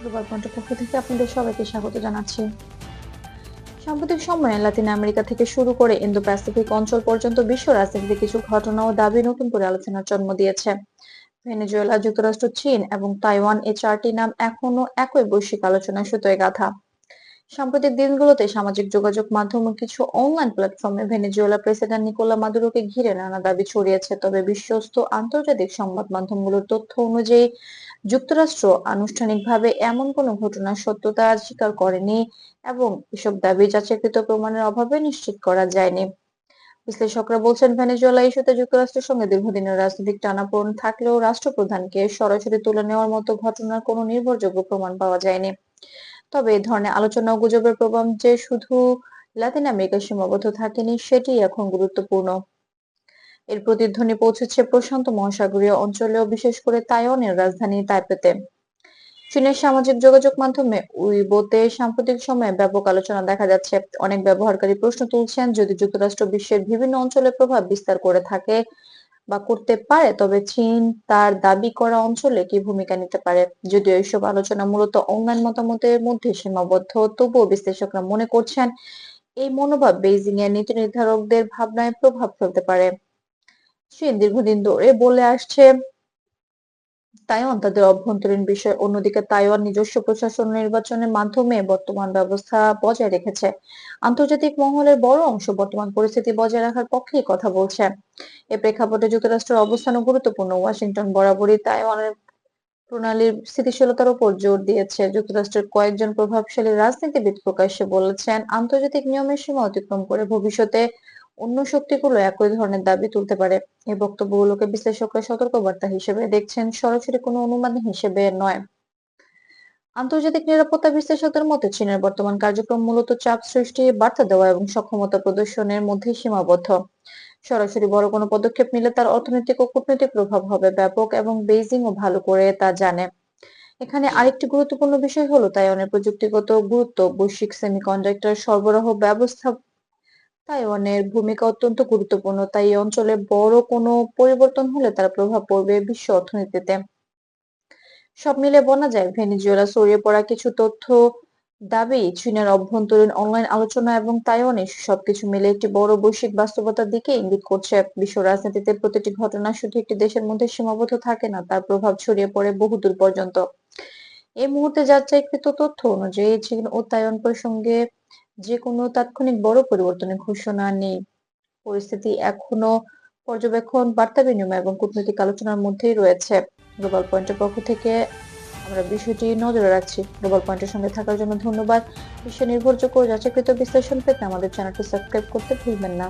Global পক্ষ থেকে আপনাদের সবাইকে স্বাগত জানাচ্ছি। সাম্প্রতিক সময়ে লাতিন আমেরিকা থেকে শুরু করে ইন্দো প্যাসিফিক অঞ্চল পর্যন্ত বিশ্ব রাজনীতিতে কিছু ঘটনা ও দাবি নতুন করে আলোচনার জন্ম দিয়েছে। ভেনেজুয়েলা, যুক্তরাষ্ট্র, চীন এবং তাইওয়ান এ চারটি নাম এখনও একই বৈশ্বিক আলোচনায় সুতোয় গাথা। সাম্প্রতিক দিনগুলোতে সামাজিক যোগাযোগ মাধ্যম ও কিছু অনলাইন প্ল্যাটফর্মে ভেনেজুয়েলা প্রেসিডেন্ট নিকোলা মাদুরোকে ঘিরে নানা দাবি ছড়িয়েছে। তবে বিশ্বস্ত আন্তর্জাতিক সংবাদ মাধ্যমগুলোর তথ্য অনুযায়ী, যুক্তরাষ্ট্র আনুষ্ঠানিকভাবে এমন কোনো ঘটনার সত্যতা স্বীকার করেনি এবং এসব দাবি যাচাইকৃত প্রমাণের অভাবে নিশ্চিত করা যায়নি। বিশ্লেষকরা বলছেন, ভেনেজুয়েলা ইস্যুতে যুক্তরাষ্ট্রের সঙ্গে দীর্ঘদিনের রাজনৈতিক টানাপোড়েন থাকলেও রাষ্ট্রপ্রধানকে সরাসরি তুলে নেওয়ার মতো ঘটনার কোনো নির্ভরযোগ্য প্রমাণ পাওয়া যায়নি। তবে এই ধরনের আলোচনা গুজবের প্রভাব যে শুধু লাতিন আমেরিকায় সীমাবদ্ধ থাকেনি সেটি এখন গুরুত্বপূর্ণ। এর প্রতিধ্বনি পৌঁছেছে প্রশান্ত মহাসাগরীয় অঞ্চলেও বিশেষ করে তাইওয়ানের রাজধানী তাইপেতে। চীনের সামাজিক যোগাযোগ মাধ্যমে উইবোতে সাম্প্রতিক সময়ে ব্যাপক আলোচনা দেখা যাচ্ছে। অনেক ব্যবহারকারী প্রশ্ন তুলছেন, যদি যুক্তরাষ্ট্র বিশ্বের বিভিন্ন অঞ্চলে প্রভাব বিস্তার করে থাকে বা করতে পারে, তবে চীন তার দাবি করা অঞ্চলে কি ভূমিকা নিতে পারে? যদিও এইসব আলোচনা মূলত অঙ্গান মতামতের মধ্যে সীমাবদ্ধ, তবুও বিশ্লেষকরা মনে করছেন এই মনোভাব বেইজিং এর নীতি নির্ধারকদের ভাবনায় প্রভাব ফেলতে পারে। চীন দীর্ঘদিন ধরে বলে আসছে তাইওয়ান তাদের অভ্যন্তরীণ বিষয়, অন্যদিকে তাইওয়ান নিজস্ব প্রশাসন নির্বাচনের মাধ্যমে বর্তমান ব্যবস্থা বজায় রেখেছে। আন্তর্জাতিক মহলের বড় অংশ বর্তমান পরিস্থিতি বজায় রাখার পক্ষেই কথা বলছে। এ প্রেক্ষাপটে যুক্তরাষ্ট্রের অবস্থানও গুরুত্বপূর্ণ। ওয়াশিংটন বরাবরই তাইওয়ানের প্রণালীর স্থিতিশীলতার উপর জোর দিয়েছে। যুক্তরাষ্ট্রের কয়েকজন প্রভাবশালী রাজনীতিবিদ প্রকাশ্যে বলেছেন, আন্তর্জাতিক নিয়মের সীমা অতিক্রম করে ভবিষ্যতে অন্য শক্তিগুলো একই ধরনের দাবি তুলতে পারে। এই বক্তব্যগুলোকে বিশ্লেষকরা সতর্কবার্তা হিসেবে দেখছেন, সরাসরি কোনো অনুমান হিসেবে নয়। আন্তর্জাতিক নিরাপত্তা বিশ্লেষকদের মতে, চীনের বর্তমান কার্যক্রম মূলত চাপ সৃষ্টি, বার্তা দেওয়া এবং সক্ষমতা প্রদর্শনের মধ্যে সীমাবদ্ধ। সরাসরি বড় কোনো পদক্ষেপ নিলে তার অর্থনৈতিক ও কূটনৈতিক প্রভাব হবে ব্যাপক এবং বেইজিং ও ভালো করে তা জানে। এখানে আরেকটি গুরুত্বপূর্ণ বিষয় হলো তাইওয়ানের প্রযুক্তিগত গুরুত্ব। বৈশ্বিক সেমিকন্ডাক্টর সরবরাহ ব্যবস্থা তাইওয়ানের ভূমিকা অত্যন্ত গুরুত্বপূর্ণ। তাই অঞ্চলে বড় কোনো পরিবর্তন হলে তার প্রভাব পড়বে বিশ্ব অর্থনীতিতে। সব মিলে বলা যায়, ভেনিজুয়েলা ছড়িয়ে পড়া কিছু তথ্য দাবি চীনের অভ্যন্তরীণ অনলাইন আলোচনা এবং তাইওয়ান সবকিছু মিলে একটি বড় বৈশ্বিক বাস্তবতার দিকে ইঙ্গিত করছে। বিশ্ব রাজনীতিতে প্রতিটি ঘটনা শুধু একটি দেশের মধ্যে সীমাবদ্ধ থাকে না, তার প্রভাব ছড়িয়ে পড়ে বহুদূর পর্যন্ত। এই মুহূর্তে যাচাইকৃত তথ্য অনুযায়ী চীন ও তাইওয়ান প্রসঙ্গে যে কোনো তাৎক্ষণিক বড় পরিবর্তনের ঘোষণা নেই। পরিস্থিতি এখনও পর্যবেক্ষণ, বার্তা বিনিময় এবং কূটনৈতিক আলোচনার মধ্যেই রয়েছে। গ্লোবাল পয়েন্টের পক্ষ থেকে আমরা বিষয়টি নজরে রাখছি। গ্লোবাল পয়েন্টের সঙ্গে থাকার জন্য ধন্যবাদ। বিশ্ব নির্ভরযোগ্য যাচাইকৃত বিশ্লেষণ পেতে আমাদের চ্যানেলটি সাবস্ক্রাইব করতে ভুলবেন না।